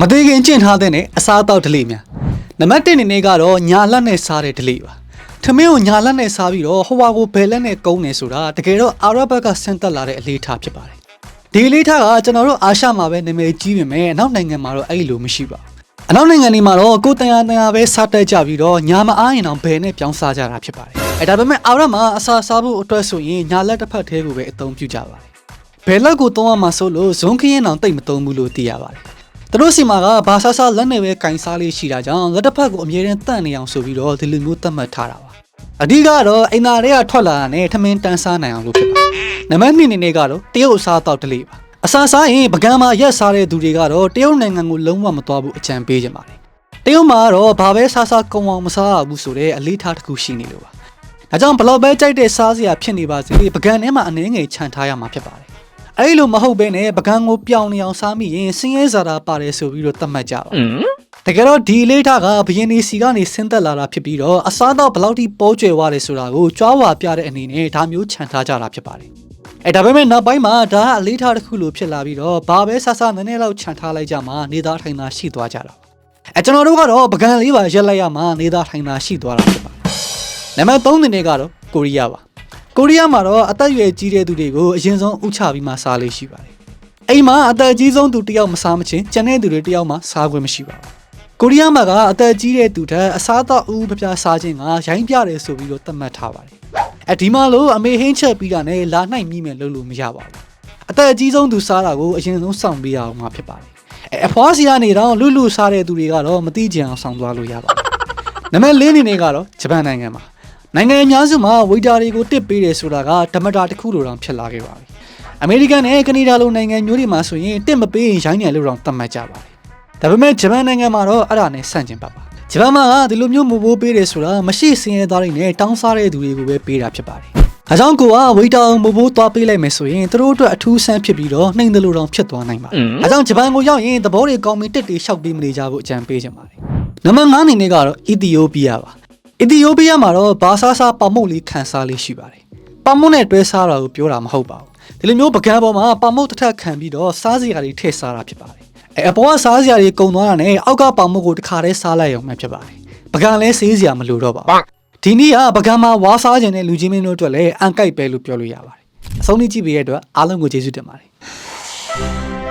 မသေးခင်ကျင့်ထားတဲ့အစားအသောက်ဒလိများနံပါတ်1အနေနဲ့ကတော့ညာလက်နဲ့စားတဲ့ဒလိပါထမင်းကိုညာလက်နဲ့စားပြီးတော့ဟိုဝါကိုဘယ်လက်နဲ့ကုန်းနေဆိုတာတကယ်တော့အာရဘတ်ကဆင်းသက်လာတဲ့အလေးထားဖြစ်ပါတယ်ဒီအလေးထားကကျွန်တော်တို့အာရှမှာပဲနာမည်ကြီးပေမဲ့အနောက်နိုင်ငံမှာတော့အဲ့လိုမရှိပါဘူးအနောက်နိုင်ငံတွေမှာတော့ကိုယ်တန်ရာတန်ရာပဲစားတက်ကြပြီးတော့ညာမအားရင်တော့ဘယ်နဲ့ပြောင်းစားကြတာဖြစ်ပါတယ်အဲဒါပေမဲ့အာရမှာအစာစားဖို့အတွက်ဆိုရင်ညာလက်တစ်ဖက်သေးကိုပဲအသုံးပြုကြပါတယ်ဘယ်လက်ကိုသုံးရမှာဆိုလို့ဇွန်ခရင်အောင်တိတ်မသုံးဘူးလို့သိရပါတယ် သူတို့စီမှာကဘာဆာဆာလက်နဲ့ပဲကင်စားလေးရှိတာကြောင့်လက်တစ်ဖက်ကိုအမြဲတမ်းတန့်နေအောင်ဆိုပြီးတော့ဒီလိုမျိုးသတ်မှတ်ထားတာပါအဓိကတော့အိမ်သာတွေကထွက်လာတာနဲ့ထမင်းတန်းစားနိုင်အောင်လုပ်ဖြစ်ပါတယ်နံပါတ်2အနေနဲ့ကတော့တရုတ်အစားအသောက်တလေးပါအစားစားရင်ပကံမှာရက်စားတဲ့သူတွေကတော့တရုတ်နိုင်ငံကိုလုံးဝမသွားဘူးအကြံပေးကြပါတယ်တရုတ်မှာကတော့ဘာပဲစားစားကုံအောင်မစားရဘူးဆိုတဲ့အလေးထားတစ်ခုရှိနေလို့ပါဒါကြောင့်ဘလောက်ပဲကြိုက်တဲ့စားစရာဖြစ်နေပါစေပကံထဲမှာအနေငယ်ခြံထားရမှာဖြစ်ပါတယ် အဲ့လိုမဟုတ်ဘဲနဲ့ပကံကိုပြောင်းနေအောင်စားမိရင်စင်းရဲစားတာပါတယ်ဆိုပြီးတော့သတ်မှတ်ကြပါတကယ်တော့ဒီအလေးထားကဘယင်းဒီစီကနေဆင်းသက်လာတာဖြစ်ပြီးတော့အစားတော့ဘလောက်ထိပိုးကျွယ်သွားတယ်ဆိုတာကိုကြွားဝါပြတဲ့အနေနဲ့ဒါမျိုးခြံထားကြတာဖြစ်ပါတယ်အဲဒါပေမဲ့နောက်ပိုင်းမှာဒါကအလေးထားတစ်ခုလိုဖြစ်လာပြီးတော့ဘာပဲဆဆနည်းနည်းလောက်ခြံထားလိုက်ကြမှာနေသားထိုင်တာရှိသွားကြတာပါအဲကျွန်တော်တို့ကတော့ပကံလေးပါရက်လိုက်ရမှာနေသားထိုင်တာရှိသွားတာဖြစ်ပါတယ်နံပါတ်3အနေနဲ့ကတော့ကိုရီးယားပါ ကိုရီးယားမှာတော့အသက်အရွယ်ကြီးတဲ့သူတွေကိုအရင်ဆုံးဥချပြီးမှစားလေးရှိပါတယ်အိမ်မှာအသက်ကြီးဆုံးသူတယောက်မစားမချင်းကျန်တဲ့သူတွေတယောက်မှစားခွင့်မရှိပါဘူးကိုရီးယားမှာကအသက်ကြီးတဲ့သူတဲ့အစားအသောက်အူးပြပြစားခြင်းကရိုင်းပြတယ်ဆိုပြီးတော့သတ်မှတ်ထားပါတယ်။အဲဒီမှာလို့အမေဟင်းချက်ပြီးတာနဲ့လာနိုင်မိမယ်လို့လို့မရပါဘူး။အသက်အကြီးဆုံးသူစားတာကိုအရင်ဆုံးစောင့်ပေးရအောင်မှာဖြစ်ပါတယ်။အဲအဖွားစီကနေတော့လူလူစားတဲ့သူတွေကတော့မသိကြအောင်ဆောင်သွားလို့ရပါတယ်။နံပါတ်၄အနေနဲ့ကတော့ဂျပန်နိုင်ငံမှာ နိုင်ငံအများစုမှာဝေတာတွေကိုတစ်ပေးတယ်ဆိုတာကဓမ္မတာတစ်ခုလိုတောင်ဖြစ်လာခဲ့ပါပြီ။အမေရိကန်နဲ့ကနေဒါလိုနိုင်ငံမျိုးတွေမှာဆိုရင်တစ်မပေးရင်ရိုင်းတယ်လို့တောင်သတ်မှတ်ကြပါတယ်။ဒါပေမဲ့ဂျပန်နိုင်ငံမှာတော့အဲ့ဒါနဲ့ဆန့်ကျင်ပါပါဂျပန်မှာကဒီလိုမျိုးမဘိုးပေးတယ်ဆိုတာမရှိစင်ရသားတွေနဲ့တောင်းစားတဲ့သူတွေကိုပဲပေးတာဖြစ်ပါတယ်။အဲကြောင့်ကိုကဝေတာမဘိုးသွားပေးလိုက်မယ်ဆိုရင်သူတို့အတွက်အထူးဆန်းဖြစ်ပြီးတော့နှိမ်တယ်လို့တောင်ဖြစ်သွားနိုင်ပါတယ်။အဲကြောင့်ဂျပန်ကိုရောက်ရင်သဘောတွေကောင်းပြီးတစ်တွေရှောက်ပြီးမနေကြဘူးအကြံပေးချင်ပါတယ်။နံပါတ်5အနေနဲ့ကတော့အီသီယိုးပီးယားပါ။ အီသီယိုးပီးယားမှာတော့ဘာဆာဆာပမုတ်လေးခန်းစားလေးရှိပါတယ်။ပမုတ်နဲ့တွဲစားတာကိုပြောတာမဟုတ်ပါဘူး။ဒီလိုမျိုးပကံပေါ်မှာပမုတ်တစ်ထပ်ခံပြီးတော့စားစရာတွေထည့်စားတာဖြစ်ပါတယ်။အဲအပေါ်ကစားစရာတွေကုန်သွားတာနဲ့အောက်ကပမုတ်ကိုတစ်ခါတည်းစားလိုက်ရုံပဲဖြစ်ပါတယ်။ပကံလဲဆေးစရာမလိုတော့ပါဘူး။ဒီနေ့ကပကံမှာဝါစားခြင်းနဲ့လူချင်းမင်းတို့အတွက်လည်းအန်ကိုက်ပဲလို့ပြောလို့ရပါတယ်။အဆုံးထိကြည့်ပေးတဲ့အတွက်အားလုံးကိုကျေးဇူးတင်ပါတယ်။